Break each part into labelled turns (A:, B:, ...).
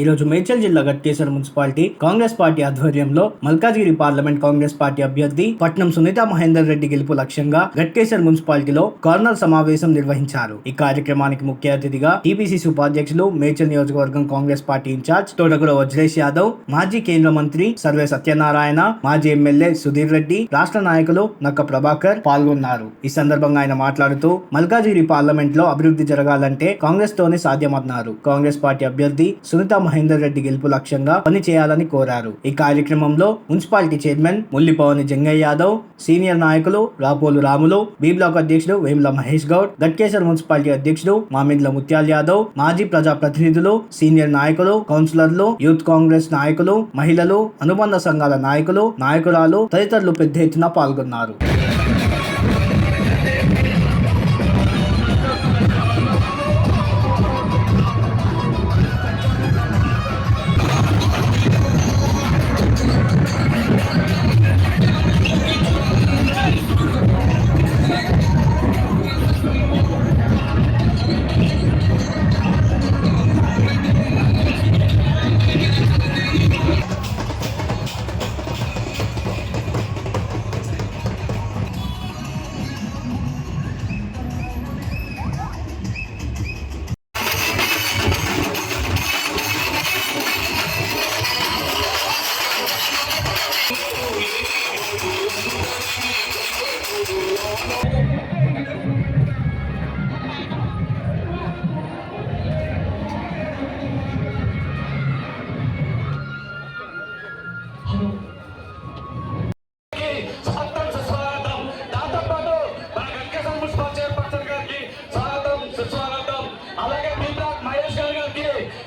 A: ఈ రోజు మేడ్చల్ జిల్లా గట్కేసర్ మున్సిపాలిటీ కాంగ్రెస్ పార్టీ ఆధ్వర్యంలో మల్కాజ్గిరి పార్లమెంట్ కాంగ్రెస్ పార్టీ అభ్యర్థి పట్నం సునీత మహేందర్ రెడ్డి గెలుపు లక్ష్యంగా గట్కేసర్ మున్సిపాలిటీలో కార్నర్ సమావేశం నిర్వహించారు. ఈ కార్యక్రమానికి ముఖ్య అతిథిగా టీపీసీసీ ఉపాధ్యక్షులు మేడ్చల్ నియోజకవర్గం కాంగ్రెస్ పార్టీ ఇన్ఛార్జ్ తోటకూర వజ్రేష్ యాదవ్ మాజీ కేంద్ర మంత్రి సర్వే సత్యనారాయణ మాజీ ఎమ్మెల్యే సుధీర్ రెడ్డి రాష్ట్ర నాయకులు నక్క ప్రభాకర్ పాల్గొన్నారు. ఈ సందర్భంగా ఆయన మాట్లాడుతూ మల్కాజిగిరి పార్లమెంట్లో అభివృద్ధి జరగాలంటే కాంగ్రెస్ తోనే సాధ్యమన్నారు. కాంగ్రెస్ పార్టీ అభ్యర్థి సునీత మహేందర్ రెడ్డి గెలుపు లక్ష్యంగా పని చేయాలని కోరారు. ఈ కార్యక్రమంలో municipality chairman Mullipavani Jangaiah Yadav senior నాయకులు రాపోలు రాములు బి బ్లాక్ అధ్యక్షుడు వేముల మహేష్ గౌడ్ గట్కేసర్ మున్సిపాలిటీ అధ్యక్షుడు మామిండ్ల ముత్యాల యాదవ్ మాజీ ప్రజా ప్రతినిధులు సీనియర్ నాయకులు కౌన్సిలర్లు యూత్ కాంగ్రెస్ నాయకులు మహిళలు అనుబంధ సంఘాల నాయకులు నాయకురాలు తదితరులు పెద్ద ఎత్తున పాల్గొన్నారు.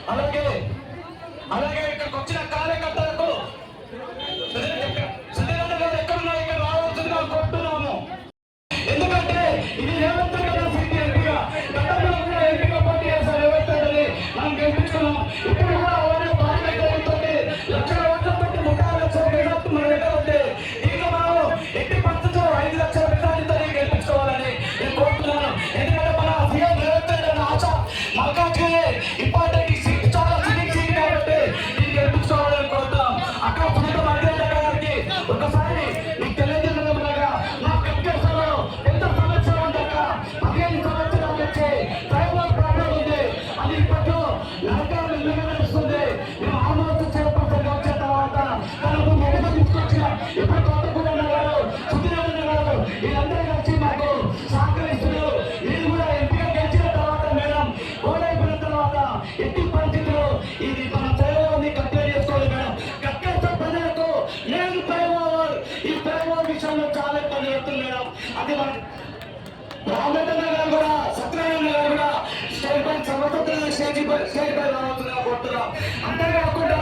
B: అలాగే అలాగే అంతేకాకుండా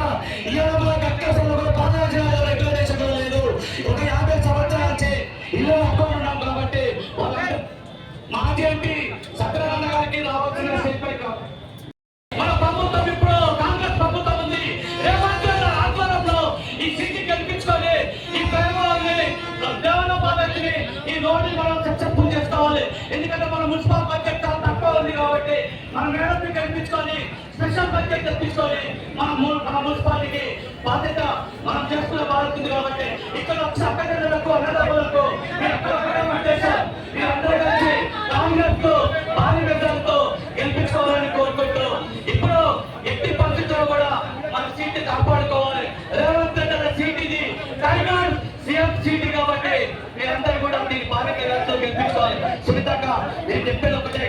B: ఈ రోజు కక్కేశ్వరంలో కూడా పాదయాత్ర రెగ్యులేషన్ లేదు ఒక యాభై సంవత్సరాల ఇల్లు హక్కులు ఉన్నాం కాబట్టి మాజీ ఎంపీ స్పెషల్ బడ్జెట్ తెప్పించుకొని మన మన మున్సిపాలిటీకి బాధ్యత మనం చేస్తున్న బాధ్యత కాబట్టి ఇక్కడ వచ్చే అక్కడలకు అన్నదమ్ములకు మీరందరూ కలిసి కాంగ్రెస్ భారీ గెలిపించుకోవాలని కోరుకుంటూ ఇప్పుడు ఎట్టి పరిస్థితుల్లో కూడా మన సీట్ కాపాడుకోవాలి. రేవంత్ రెడ్డి సీట్ ఇది. టైగర్ సీఎం సీట్ కాబట్టి మీరందరూ కూడా దీని భారీ మెజార్టీతో గెలిపించుకోవాలి. సునీతక్క నేను చెప్పేది ఒకటే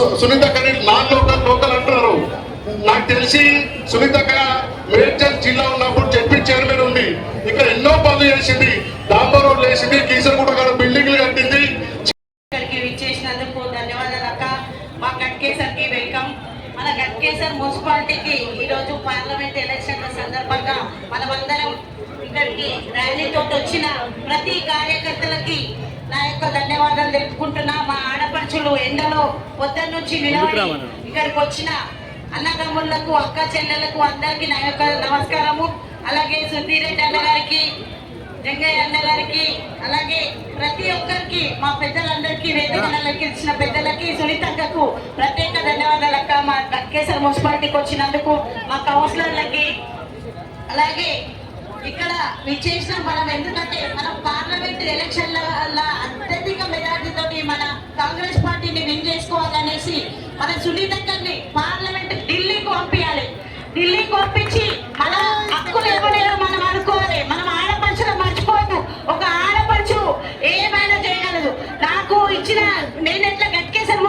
C: సు- సునీత అక్కని నాన్ లోకల్ లోకల్ అంటున్నారు. నాకు తెలిసి సునీత మేడ్చల్ జిల్లా ఉన్నప్పుడు జడ్పీ చైర్మన్ ఉంది. ఇక్కడ ఎన్నో పనులు చేసింది. డాంబర్ రోడ్లు వేసింది కీసరగూడ గారు బిల్డింగ్లు కట్టింది.
D: మా గట్కేసర్కి మన గట్కేసర్ మున్సిపాలిటీకి ఈరోజు పార్లమెంట్ ఎలక్షన్ల సందర్భంగా మనమందరం ఇక్కడికి ర్యాలీతో వచ్చిన ప్రతి కార్యకర్తలకి నా యొక్క ధన్యవాదాలు తెలుపుకుంటున్నా మా ఆడపడుచులు ఎండలో పొద్దున్న నుంచి నిలబడి ఇక్కడికి వచ్చిన అన్నదమ్ముళ్ళకు అక్క చెల్లెలకు అందరికీ నా యొక్క నమస్కారము. అలాగే సుధీర్ రెడ్డి అన్న గారికి జంగయ్య అన్న గారికి అలాగే ప్రతి ఒక్కరికి మా పెద్దలందరికీ వేదికలకి ఇచ్చిన పెద్దలకి సునీతక్కకు ప్రత్యేక ధన్యవాదాలు అక్క. మా కేసర్ మున్సిపాలిటీకి వచ్చినందుకు మా కౌన్సిలర్లకి అలాగే ఇక్కడ విచ్చేసిన మనం. ఎందుకంటే మనం పార్లమెంట్ ఎలక్షన్ల వల్ల అత్యధిక మెజార్టీతో మన కాంగ్రెస్ పార్టీని విన్ చేసుకోవాలనేసి మన సునీతక్కర్ని పార్లమెంట్ ఢిల్లీకి పంపించాలి. ఢిల్లీకి పంపించి మన హక్కులు ఎవరైనా మనం అనుకోవాలి. మనం ఆడపడుచులు మర్చిపోదు ఒక ఆడపడుచు ఏమైనా చేయగలదు. నాకు ఇచ్చిన నేను ఎట్లా గట్కేశ్వర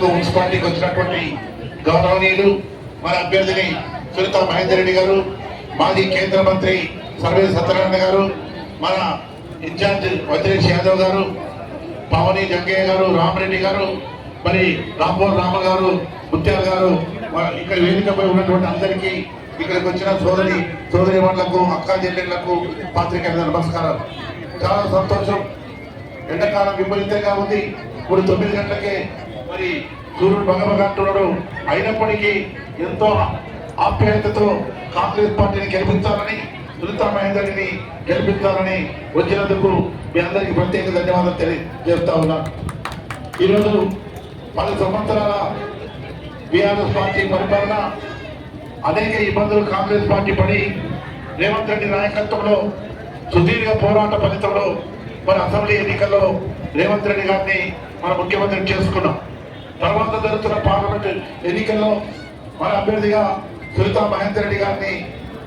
C: తెలుగు మున్సిపాలిటీకి వచ్చినటువంటి గౌరవనీయులు మన అభ్యర్థిని సునీత మహేందర్ రెడ్డి గారు మాజీ కేంద్ర మంత్రి సర్వే సత్యనారాయణ గారు మన ఇన్ఛార్జ్ వజ్రేష్ యాదవ్ గారు పవని జంకయ్య గారు రామరెడ్డి గారు మరి రాంబోర్ రామ గారు ముత్యాల గారు ఇక్కడ వేదికపై ఉన్నటువంటి అందరికీ ఇక్కడికి వచ్చిన సోదరి సోదరి వాళ్ళకు అక్క చెల్లెళ్ళకు పాత్రికేయులకు నమస్కారం. చాలా సంతోషం. ఎండాకాలం విపరీతంగా ఉంది. ఇప్పుడు తొమ్మిది గంటలకే మరి సూర్యుడు భగభగ అయినప్పటికీ ఎంతో ఆప్యాయతతో కాంగ్రెస్ పార్టీని గెలిపించాలని సునీతా మహేందర్ని గెలిపించాలని వచ్చినందుకు మీ అందరికీ ప్రత్యేక ధన్యవాదాలు తెలియజేస్తా ఉన్నా. ఈరోజు పది సంవత్సరాల బీఆర్ఎస్ పార్టీ పరిపాలన అనేక ఇబ్బందులు కాంగ్రెస్ పార్టీ పడి రేవంత్ రెడ్డి నాయకత్వంలో సుదీర్ఘ పోరాట ఫలితంలో మన అసెంబ్లీ ఎన్నికల్లో రేవంత్ రెడ్డి గారిని మన ముఖ్యమంత్రి చేసుకున్నాం. తర్వాత జరుగుతున్న పార్లమెంట్ ఎన్నికల్లో మన అభ్యర్థిగా సునీతా మహేందర్ రెడ్డి గారిని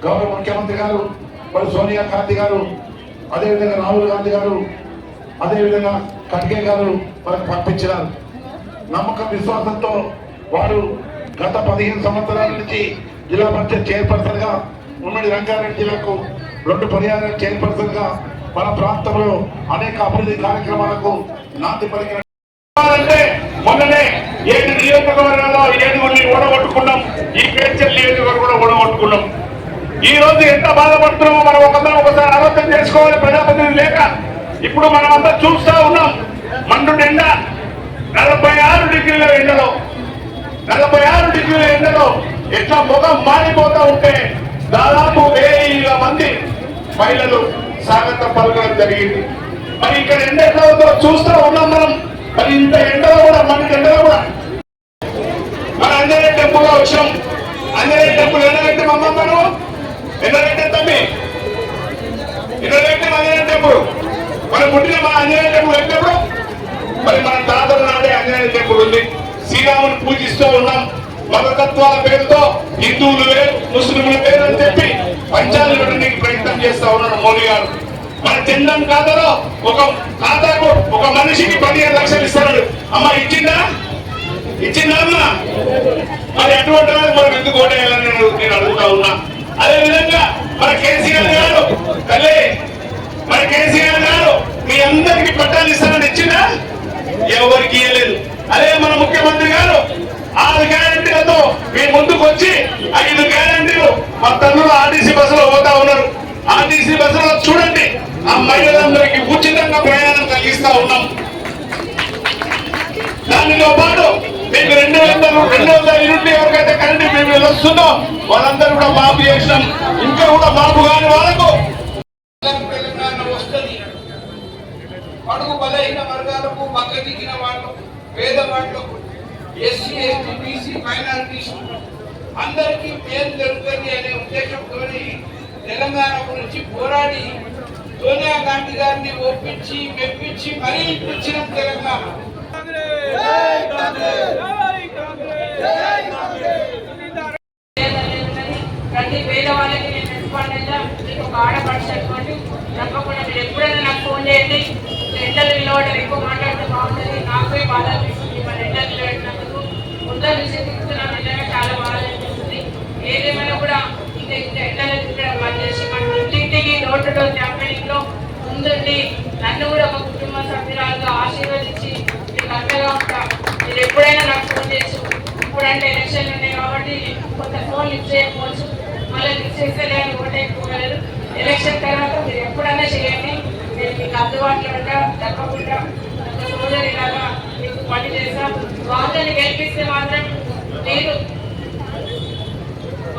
C: గౌరవ ముఖ్యమంత్రి గారు మరి సోనియా గాంధీ గారు అదేవిధంగా రాహుల్ గాంధీ గారు అదేవిధంగా ఖడ్గే గారు మనకు పంపించినారు. నమ్మకం విశ్వాసంతో వారు గత పదిహేను సంవత్సరాల నుంచి జిల్లా పరిషత్ చైర్పర్సన్గా ఉమ్మడి రంగారెడ్డి జిల్లాకు రెండు పర్యాల చైర్పర్సన్గా మన ప్రాంతంలో అనేక అభివృద్ధి కార్యక్రమాలకు నాంది పలికిన కూడా ఈ రోజు ఎంత బాధపడుతున్నామో మనం ఒకసారి ఒకసారి ఆలోచన చేసుకోవాలి ప్రజాప్రతినిధి లేక. ఇప్పుడు మనం అంతా చూస్తా ఉన్నాం మండు ఎండ నలభై ఆరు డిగ్రీల ఎండలో నలభై ఆరు డిగ్రీల ఎండలో ఎట్లా ముఖం మారిపోతా ఉంటే దాదాపు వేల మంది మహిళలు స్వాగతం పలకడం జరిగింది. మరి ఇక్కడ ఎండ ఎట్లా ఉందో చూస్తా ఉన్నాం మనం. మరి ఇంత ఎండలో కూడా మన ఎండలో కూడా. మన అంజనేయ టెంపుగా వచ్చాం అందరూ డబ్బులు ఎన్నగంటే మమ్మ మనం ఎన్నగంటే తమ్మి ఎన్నగంటే అంజనేయ డబ్బులు మన పుట్టిన మన అంజనేయ టెంపుల్ ఎప్పుడు మరి మన తాతల నాడే అంజనేయ టెంపుల్ ఉంది. శ్రీరాముని పూజిస్తూ ఉన్నాం. మతతత్వాల పేరుతో హిందువులు వేరు ముస్లింలు వేరు అని చెప్పి పంచాలు పెట్టడానికి ప్రయత్నం చేస్తా ఉన్నారు మోడీ గారు. మన చందన్ ఖాతాలో ఒక ఖాతాకు ఒక మనిషికి పదిహేను లక్షలు ఇస్తాడు. అమ్మ ఇచ్చిందా? ఇచ్చిందమ్మా అమ్మ మరి అటువంటి వాళ్ళకి మనం ఎందుకు ఓటేయాలని నేను అడుగుతా ఉన్నా. అదే విధంగా మన కేసీఆర్ గారు తల్లి మన కేసీఆర్ గారు మీ అందరికి పట్టాలు ఇస్తానని ఇచ్చిందా? ఎవరికి ఇవ్వలేదు అదే మన ముఖ్యమంత్రి గారు ఆరు గ్యారంటీలతో మీ ముందుకు వచ్చి ఐదు గ్యారంటీలు మా తల్లులు ఆర్టీసీ బస్సులో పోతా ఉన్నారు. ఆర్టీసీ బస్సులో చూడండి ఆ మహిళలందరికీ ఉచితంగా ప్రయాణం కలిగిస్తా ఉన్నాం. దానితో పాటు మీకు రెండు వందలు రెండు వందల యూనిట్లు ఎవరికైతే కరెంట్ మేము వస్తుందో వాళ్ళందరూ కూడా మాపు చేసినాం. ఇంకా కూడా మాపు కాని వాళ్ళకు.
E: పడుగు అడుగు బలహీన వర్గాలకు మగ్గ దిగిన వాళ్ళు పేద వాళ్ళకు ఎస్సీ ఎస్టీ బీసీ మైనారిటీస్ అందరికీ మేలు జరుగుతుంది అనే ఉద్దేశంతో తెలంగాణ గురించి పోరాడి సోనియా గాంధీ గారిని ఒప్పించి మెప్పించి మరీ ఇప్పించిన తెలంగాణ.
F: ప్రతి పేదవాళ్ళకి నేను రెస్పాండ్ అయితే మీకు ఒక ఆడపడిచి అనుకోండి తప్పకుండా మీరు ఎప్పుడైనా నాకు ఫోన్ చేయండి ఎండలు నిలవడం ఎక్కువ మాట్లాడితే బాగుంటుంది నాకే బాధ అనిపిస్తుంది మన ఎండలు నిలబెట్టినందుకు ముందు నుంచి తిరుగుతున్నాను నిజంగా చాలా బాధ అనిపిస్తుంది ఏదేమైనా కూడా ఇంకా ఇంత ఎండలు తిరగడం బంద్ చేసి మన ఇంటింటికి డోర్ టు డోర్ క్యాంపెయినింగ్లో ముందుండి నన్ను కూడా ఒక కుటుంబ సభ్యురాలుగా ఆశీర్వదించి మీకు అంతగా ఉంటా మీరు ఎప్పుడైనా నాకు ఫోన్ చేసి ఇప్పుడంటే ఎలక్షన్లు ఉన్నాయి కాబట్టి కొంత ఫోన్ లిఫ్ట్ చేయకపోవచ్చు. మళ్ళీ లిఫ్ట్ చేస్తే నేను ఓటు ఎక్కువలేదు ఎలక్షన్ తర్వాత మీరు ఎప్పుడైనా చేయండి. నేను మీకు అందుబాటులో ఉంటా తప్పకుండా. ఒక సోదరిలాగా మీకు పని చేస్తాం. వాళ్ళని గెలిపిస్తే మాత్రం నేను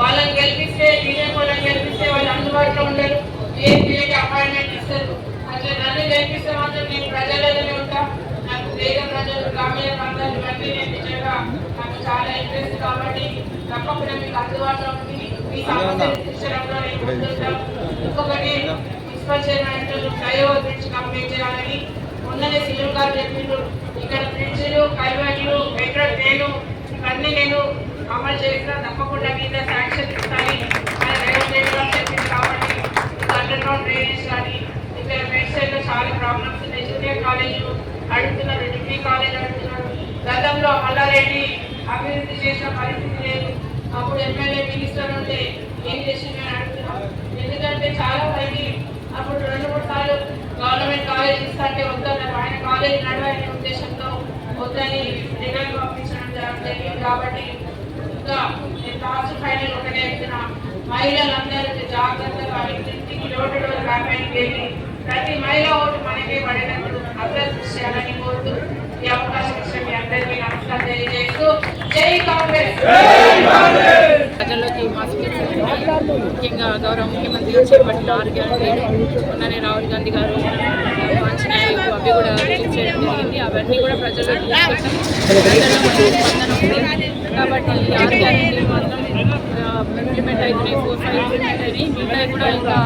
F: వాళ్ళని గెలిపిస్తే బీజేపీ వాళ్ళని గెలిపిస్తే వాళ్ళు అందుబాటులో ఉండరు. ఏపీకి అపాయింట్మెంట్ ఇస్తారు? అట్లా నన్ను గెలిపిస్తే మాత్రం నేను ప్రజలలోనే ఉంటా. నాకు వేరే ప్రజలు గ్రామీణ ప్రాంతాలు ఇవన్నీ నేను నిజంగా చాలా ఇంట్రెస్ట్ కాబట్టి తప్పకుండా మీకు అందుబాటులో ఉంది మీ సమస్యలు తీర్చడంలో నేను ముందుంటా ఇంకొకటి municipal chairman flyover bridge complete చేయాలని మొన్ననే సీఎం గారు చెప్పిండ్రు ఇక్కడ బ్రిడ్జ్లు కైవర్లు మెట్రో ట్రైను ఇవన్నీ నేను అమలు చేసిన తప్పకుండా మీద శాంక్షన్ ఇస్తాను మన రేవంత్ రెడ్డి చెప్పింది కాబట్టి అండర్ గ్రౌండ్ డ్రైనేజ్ కానీ ఇక్కడ వెస్ట్ సైడ్లో చాలా ప్రాబ్లమ్స్ ఉన్నాయి జూనియర్ కాలేజీలు అడుగుతున్నారు డిగ్రీ కాలేజ్ అడుగుతున్నారు గతంలో మల్లారెడ్డి అభివృద్ధి చేసిన పరిస్థితి లేదు. అప్పుడు ఎమ్మెల్యే మినిస్టర్ ఉంటే ఏం చేసింది అని అడుగుతున్నాను ఎందుకంటే చాలా మంది అప్పుడు రెండు మూడు సార్లు గవర్నమెంట్ కాలేజ్ ఇస్తాంటే వద్దన్నారు. ఆయన కాలేజ్ నడవాలనే ఉద్దేశంతో వద్దని రిటర్న్ పంపించడం జరిగింది. కాబట్టి ఇంకా నేను లాస్ట్ ఫైనల్ ఒకటే చెప్తున్నా మహిళలందరూ జాగ్రత్తగా ఇంటికి లోటు డోర్ క్యాంపెయిన్కి వెళ్ళి ప్రతి మహిళ ఓటు మనకే పడేటప్పుడు అభివృద్ధి చేయాలని కోరుతూ ఈ అవకాశం ఇచ్చిన మీ అందరికీ నమస్కారం తెలియజేస్తూ జై కాంగ్రెస్!
G: ప్రజల్లోకి మాస్క్ ముఖ్యంగా గౌరవ ముఖ్యమంత్రి గారు చేపట్టిన ఆరు గ్యారంటీలు మొన్ననే రాహుల్ గాంధీ గారు అవి కూడా రిలీజ్ చేయడం జరిగింది. అవన్నీ కూడా ఉంది కాబట్టి ఆరు గ్యారంటీలు మాత్రం ఇంప్లిమెంట్ అవుతున్నాయి. ఫోర్ ఫైవ్ ఇంప్లిమెంట్ అయినాయి. మిగతా కూడా ఇంకా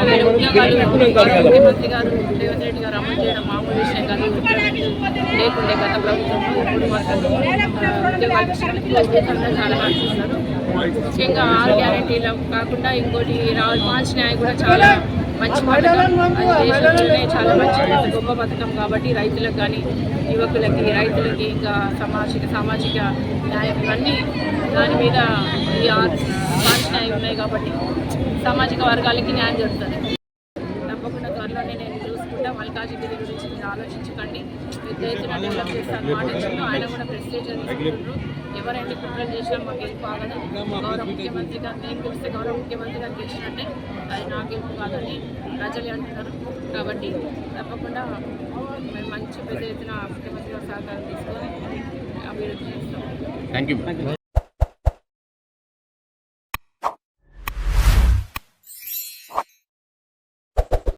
G: వేరే ఉద్యోగాలు ముఖ్యమంత్రి గారు రేవంత్ రెడ్డి గారు అమలు చేయడం మామూలు విషయం కాదు. ఉద్యోగాలు లేకుండే గత ప్రభుత్వంలో ఇప్పుడు మాత్రం ఉద్యోగాలు అందరూ చాలా ఆడుతున్నారు ముఖ్యంగా ఆరు గ్యారెంటీలు కాకుండా ఇంకోటి రాహుల్ మార్చ్ న్యాయ కూడా చాలా మంచి పథకం దేశంలోనే చాలా మంచి గొప్ప పథకం కాబట్టి రైతులకు కానీ యువకులకి రైతులకి ఇంకా సామాజిక సామాజిక న్యాయం ఇవన్నీ దాని మీద ఈ ఆరు మార్చ్ న్యాయం ఉన్నాయి కాబట్టి సామాజిక వర్గాలకి న్యాయం జరుగుతుంది తప్పకుండా త్వరలోనే నేను చూసుకుంటా మల్కాజిగిరి గురించి మీరు ఆలోచించకండి డెవలప్ చేస్తాను మాట ఇచ్చిండు ఆయన కూడా ప్రెస్టేజ్ తీసుకుంటారు ఎవరెన్ని కుట్రలు చేసినా మాకు ఏం కాగదు గౌరవ ముఖ్యమంత్రి గారు నేను పిలిస్తే గౌరవ ముఖ్యమంత్రి గారు గెలిచినట్టే అది నాకేం కాదని ప్రజలే అంటున్నారు. కాబట్టి తప్పకుండా మేము మంచి పెద్ద ఎత్తున ముఖ్యమంత్రి గారు సహకారం తీసుకొని అభివృద్ధి చేస్తాం.